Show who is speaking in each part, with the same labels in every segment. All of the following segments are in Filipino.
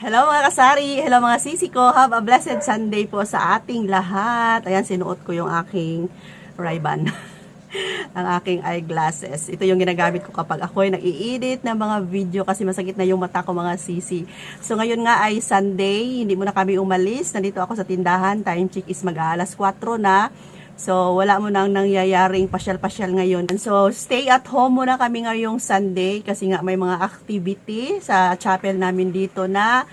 Speaker 1: Hello mga kasari, hello mga sisi ko. Have a blessed Sunday po sa ating lahat. Ayan, sinuot ko yung aking Ray-Ban. ang aking eyeglasses. Ito yung ginagamit ko kapag ako ay nag-i-edit ng mga video kasi masakit na yung mata ko mga sisi. So ngayon nga ay Sunday, hindi muna kami umalis. Nandito ako sa tindahan. Time check is mag-aalas 4 na. So, wala mo nang nangyayaring pasyal-pasyal ngayon. So, stay at home muna kami ngayong Sunday kasi nga may mga activity sa chapel namin dito na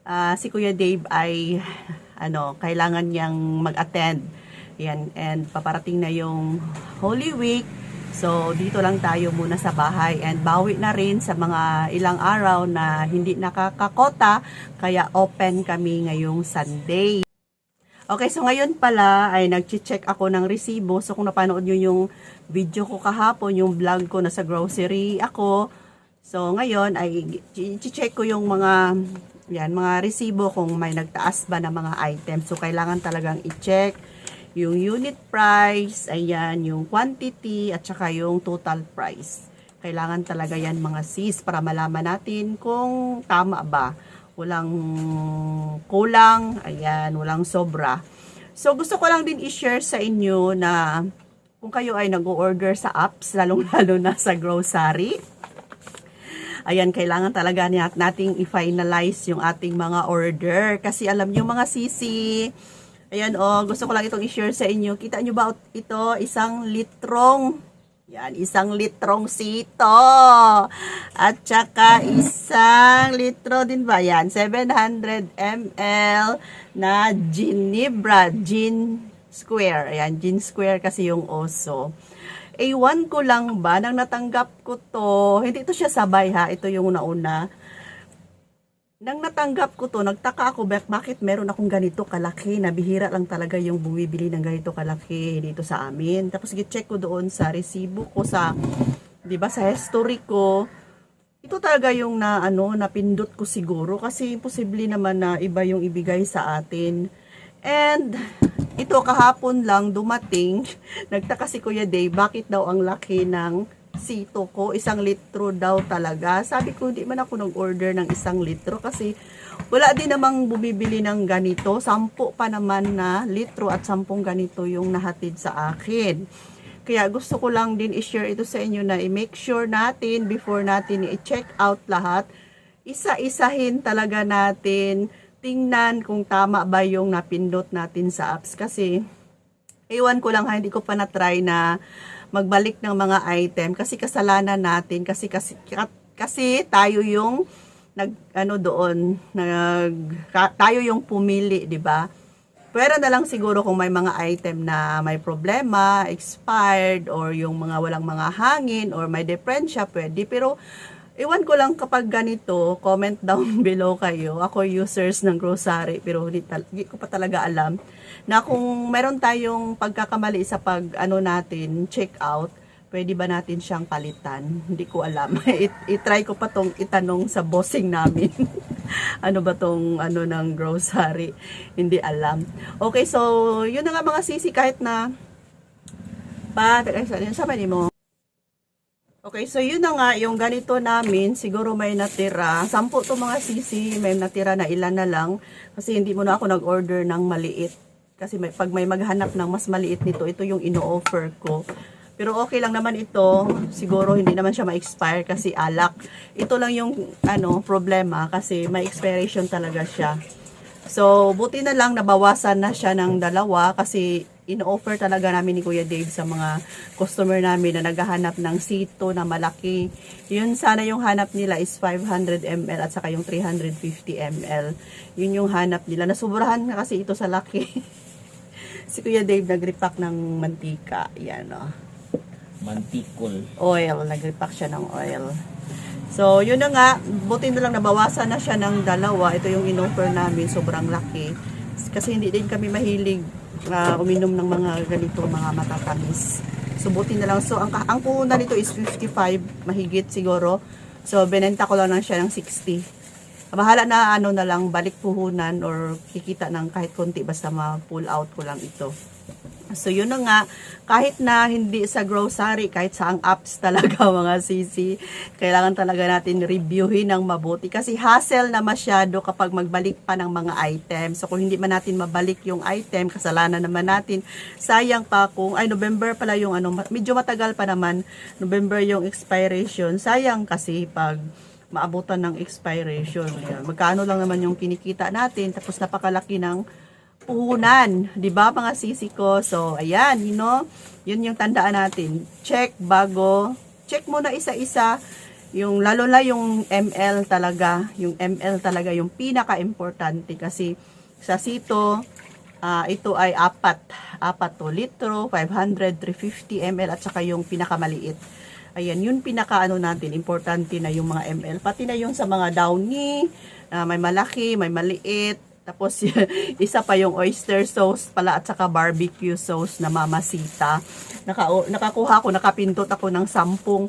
Speaker 1: ah, si Kuya Dave ay ano, kailangan niyang mag-attend. Yan, and paparating na yung Holy Week. So, dito lang tayo muna sa bahay and bawi na rin sa mga ilang araw na hindi nakakakota kaya open kami ngayong Sunday. Okay, so ngayon pala ay nag-check ako ng resibo. So kung napanood nyo yung video ko kahapon, yung vlog ko na sa grocery ako. So ngayon ay i-check ko yung mga yan, mga resibo kung may nagtaas ba ng mga items. So kailangan talagang i-check yung unit price, ayan, yung quantity at saka yung total price. Kailangan talaga yan mga sis para malaman natin kung tama ba walang kulang, ayan, walang sobra. So, gusto ko lang din i-share sa inyo na kung kayo ay nag-order sa apps, lalong-lalo na sa grocery, ayan, kailangan talaga nating i-finalize yung ating mga order. Kasi alam nyo mga sisi, ayan oh, gusto ko lang itong i-share sa inyo. Kita nyo ba ito, isang litrong yan, isang litrong sito. At saka isang litro din ba? Yan, 700 ml na Ginebra Gin Square. Ayan, Gin Square kasi yung oso. A1 ko lang ba nang natanggap ko to. Hindi ito siya sabay ha. Ito yung una-una. Nang natanggap ko to, nagtaka ako bak- bakit meron akong ganito kalaki. Nabihira lang talaga yung bumibili ng ganito kalaki dito sa amin. Tapos check ko doon sa resibo ko sa 'di ba sa history ko. Ito talaga yung na ano napindot ko siguro kasi imposible naman na iba yung ibigay sa atin. And ito kahapon lang dumating, nagtaka si Kuya Dave, bakit daw ang laki ng sito ko, isang litro daw talaga. Sabi ko, hindi man ako nag-order ng isang litro kasi wala din namang bumibili ng ganito. Sampo pa naman na litro at sampung ganito yung nahatid sa akin. Kaya gusto ko lang din i-share ito sa inyo na i-make sure natin before natin i-check out lahat, isa-isahin talaga natin, tingnan kung tama ba yung napindot natin sa apps. Kasi, ewan ko lang ha, hindi ko pa na-try na magbalik ng mga item kasi kasalanan natin kasi kasi kasi tayo yung nag ano doon nag ka- tayo yung pumili, 'di ba? Pwera na lang siguro kung may mga item na may problema, expired, or yung mga walang mga hangin, or may diferensya, pwede. Pero, iwan ko lang kapag ganito, comment down below kayo. Ako users ng grocery, pero hindi, hindi ko pa talaga alam na kung meron tayong pagkakamali sa pag ano natin, check out, pwede ba natin siyang palitan? Hindi ko alam. I- I-try ko pa tong itanong sa bossing namin. ano ba tong ano ng grocery? Hindi alam. Okay, so yun na nga mga sisi kahit na pa, teka, sa sa mo. Okay, so yun na nga, yung ganito namin, siguro may natira. Sampu to mga sisi, may natira na ilan na lang. Kasi hindi mo na ako nag-order ng maliit. Kasi may, pag may maghanap ng mas maliit nito, ito yung ino-offer ko. Pero okay lang naman ito. Siguro hindi naman siya ma-expire kasi alak. Ito lang yung ano problema kasi may expiration talaga siya. So, buti na lang nabawasan na siya ng dalawa kasi in-offer talaga namin ni Kuya Dave sa mga customer namin na naghahanap ng sito na malaki. Yun sana yung hanap nila is 500 ml at saka yung 350 ml. Yun yung hanap nila. Nasubrahan na kasi ito sa laki. si Kuya Dave nag-repack ng mantika. Yan o.
Speaker 2: Mantikol.
Speaker 1: Oil. Nag-repack siya ng oil. So, yun na nga. Buti na lang nabawasan na siya ng dalawa. Ito yung in-offer namin. Sobrang laki. Kasi hindi din kami mahilig ah, uminom ng mga ganito, mga matatamis. So, buti na lang. So, ang, ang puhunan nito is 55. Mahigit siguro. So, benenta ko lang lang siya ng 60. Bahala na ano na lang balik puhunan or kikita ng kahit konti basta ma-pull out ko lang ito. So yun na nga, kahit na hindi sa grocery, kahit sa ang apps talaga mga sisi, kailangan talaga natin reviewin ng mabuti kasi hassle na masyado kapag magbalik pa ng mga items. So kung hindi man natin mabalik yung item, kasalanan naman natin. Sayang pa kung, ay November pala yung ano, medyo matagal pa naman, November yung expiration. Sayang kasi pag maabutan ng expiration. Ayan. Magkano lang naman yung kinikita natin, tapos napakalaki ng puhunan, 'di ba mga sisi ko? So, ayan, you know, 'yun yung tandaan natin. Check bago, check muna isa-isa yung lalo na yung ML talaga, yung ML talaga yung pinaka-importante kasi sa sito ah, ito ay apat, apat to litro, 500, 350 ml at saka yung pinakamaliit. Ayan, yun pinaka ano natin, importante na yung mga ml. Pati na yung sa mga downy, ah, may malaki, may maliit, tapos, isa pa yung oyster sauce pala at saka barbecue sauce na mamasita. Naka, nakakuha ko, nakapindot ako ng sampung.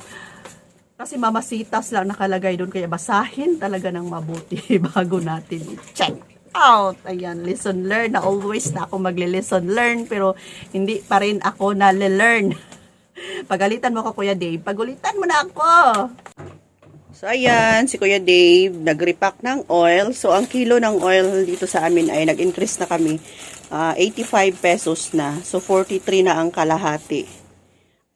Speaker 1: Kasi mamasitas lang nakalagay doon. Kaya basahin talaga ng mabuti bago natin i-check out. Ayan, lesson learn na always na ako magle-lesson learn. Pero hindi pa rin ako nale-learn. Pagalitan mo ko, Kuya Dave. Pagulitan mo na ako. So, ayan, si Kuya Dave, nag-repack ng oil. So, ang kilo ng oil dito sa amin ay nag-increase na kami. ah, 85 pesos na. So, 43 na ang kalahati.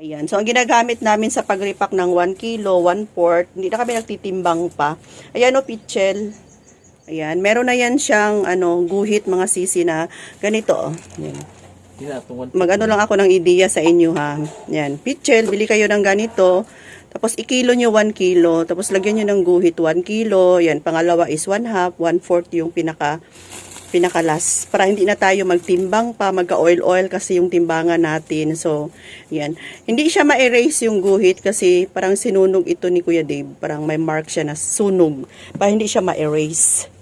Speaker 1: Ayan. So, ang ginagamit namin sa pag-repack ng 1 kilo, 1 quart, hindi na kami nagtitimbang pa. Ayan o, pitchel. Ayan. Meron na yan siyang, ano, guhit, mga sisi na ganito. Oh. Ayan mag-ano lang ako ng ideya sa inyo ha. Yan, pitchel, bili kayo ng ganito. Tapos ikilo nyo 1 kilo. Tapos lagyan nyo ng guhit 1 kilo. Yan, pangalawa is 1 half, 1 fourth yung pinaka pinakalas. Para hindi na tayo magtimbang pa, magka-oil-oil kasi yung timbangan natin. So, yan. Hindi siya ma-erase yung guhit kasi parang sinunog ito ni Kuya Dave. Parang may mark siya na sunog. Para hindi siya ma-erase.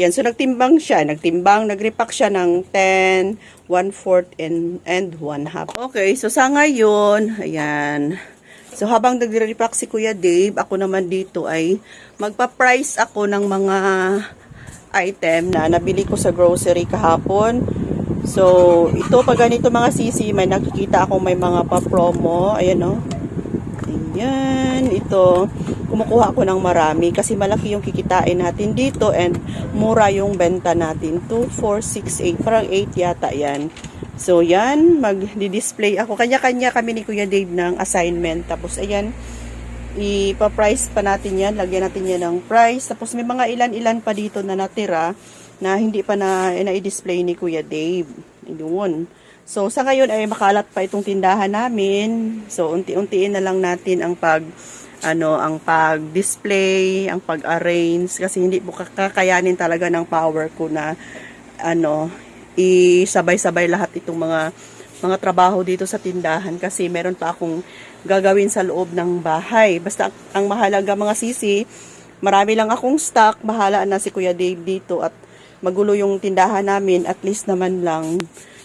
Speaker 1: Yan, so nagtimbang siya, nagtimbang, nagrepack siya ng 10, 1 fourth and, and 1 half. Okay, so sa ngayon, ayan. So habang nagre-repack si Kuya Dave, ako naman dito ay magpa-price ako ng mga item na nabili ko sa grocery kahapon. So, ito pag ganito mga sisi, may nakikita ako may mga pa-promo. Ayan o. Ayan, ito. Kumukuha ako ng marami kasi malaki yung kikitain natin dito and mura yung benta natin. 2, 4, 6, 8. Parang 8 yata yan. So, yan. Mag-display ako. Kanya-kanya kami ni Kuya Dave ng assignment. Tapos, ayan. Ipa-price pa natin yan. Lagyan natin yan ng price. Tapos, may mga ilan-ilan pa dito na natira na hindi pa na, eh, na-display ni Kuya Dave. Yun. So, sa ngayon ay makalat pa itong tindahan namin. So, unti-untiin na lang natin ang pag ano, ang pag-display, ang pag-arrange kasi hindi po kakayanin talaga ng power ko na ano, isabay-sabay lahat itong mga mga trabaho dito sa tindahan kasi meron pa akong gagawin sa loob ng bahay. Basta ang mahalaga mga sisi, marami lang akong stock, bahala na si Kuya Dave dito at magulo yung tindahan namin, at least naman lang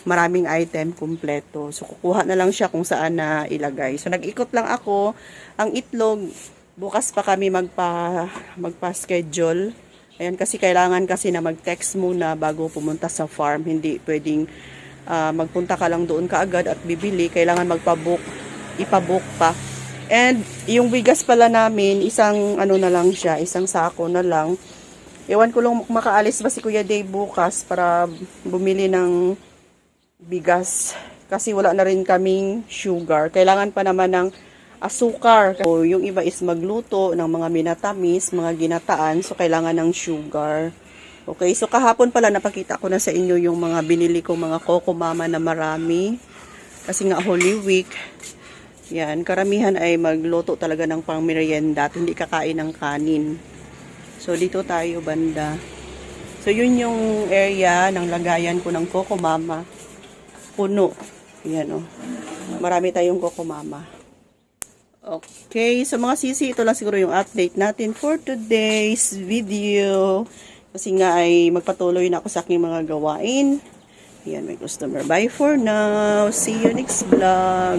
Speaker 1: maraming item kumpleto. So, kukuha na lang siya kung saan na ilagay. So, nag-ikot lang ako. Ang itlog, bukas pa kami magpa, magpa-schedule. Ayan, kasi kailangan kasi na mag-text muna bago pumunta sa farm. Hindi pwedeng ah, magpunta ka lang doon kaagad at bibili. Kailangan magpa-book, ipa-book pa. And, yung bigas pala namin, isang ano na lang siya, isang sako na lang. Ewan ko lang makaalis ba si Kuya Dave bukas para bumili ng bigas kasi wala na rin kaming sugar. Kailangan pa naman ng asukar. So, yung iba is magluto ng mga minatamis, mga ginataan. So, kailangan ng sugar. Okay, so kahapon pala napakita ko na sa inyo yung mga binili ko mga Coco Mama na marami. Kasi nga Holy Week. Yan, karamihan ay magluto talaga ng pang merienda at hindi kakain ng kanin. So, dito tayo banda. So, yun yung area ng lagayan ko ng Coco Mama puno. Yan o. Marami tayong kokomama. Okay. So mga sisi, ito lang siguro yung update natin for today's video. Kasi nga ay magpatuloy na ako sa aking mga gawain. Yan, may customer. Bye for now. See you next vlog.